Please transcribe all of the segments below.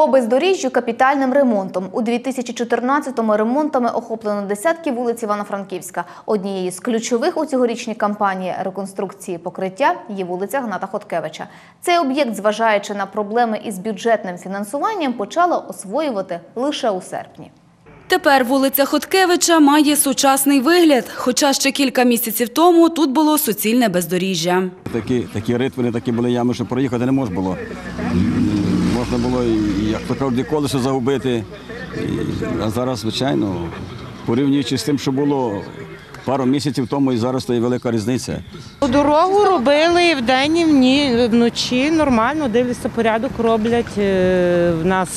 По бездоріжжю капітальним ремонтом. У 2014-му ремонтами охоплено десятки вулиць Івано-Франківська. Однією з ключових у цьогорічній кампанії реконструкції покриття є вулиця Гната Хоткевича. Цей об'єкт, зважаючи на проблеми із бюджетним фінансуванням, почало освоювати лише у серпні. Тепер вулиця Хоткевича має сучасний вигляд, хоча ще кілька місяців тому тут було суцільне бездоріжжя. Такі, такі ритвини, такі були ями, що проїхати не можна було. Можна було, як то кажуть, колесо загубити. А зараз, звичайно, порівнюючи з тим, що було пару місяців тому і зараз, то є велика різниця. Дорогу робили і вдень, і вночі нормально, дивлюся, порядок роблять е, в нас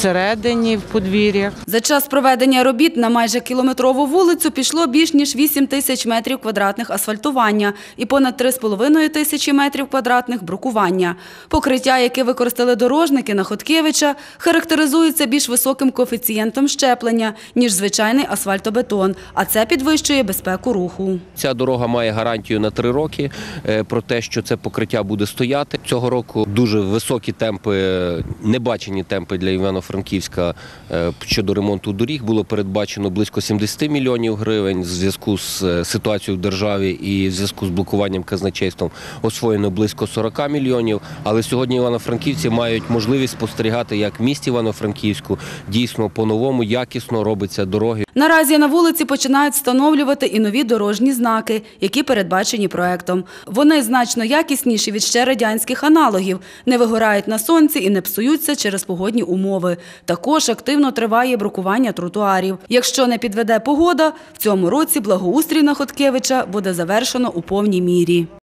всередині, в подвір'ях. За час проведення робіт на майже кілометрову вулицю пішло більш ніж 8 тисяч метрів квадратних асфальтування і понад 3,5 тисячі метрів квадратних брукування. Покриття, яке використали дорожники на Хоткевича, характеризується більш високим коефіцієнтом щеплення, ніж звичайний асфальтобетон, а це підвищує безпеку руху. Ця дорога має гарантію на три роки е, про те, що це покриття буде стояти. Цього року дуже високі темпи, е, небачені темпи для Івано-Франківська е, щодо ремонту доріг. Було передбачено близько 70 мільйонів гривень в зв'язку з е, ситуацією в державі і в зв'язку з блокуванням казначейством освоєно близько 40 мільйонів. Але сьогодні івано-франківці мають можливість спостерігати, як в місті Івано-Франківську дійсно по-новому якісно робиться дороги. Наразі на вулиці починають встановлювати і нові дорожні знаки, які передбачені проектом. Вони значно якісніші від ще радянських аналогів, не вигорають на сонці і не псуються через погодні умови. Також активно триває брукування тротуарів. Якщо не підведе погода, в цьому році благоустрій на Хоткевича буде завершено у повній мірі.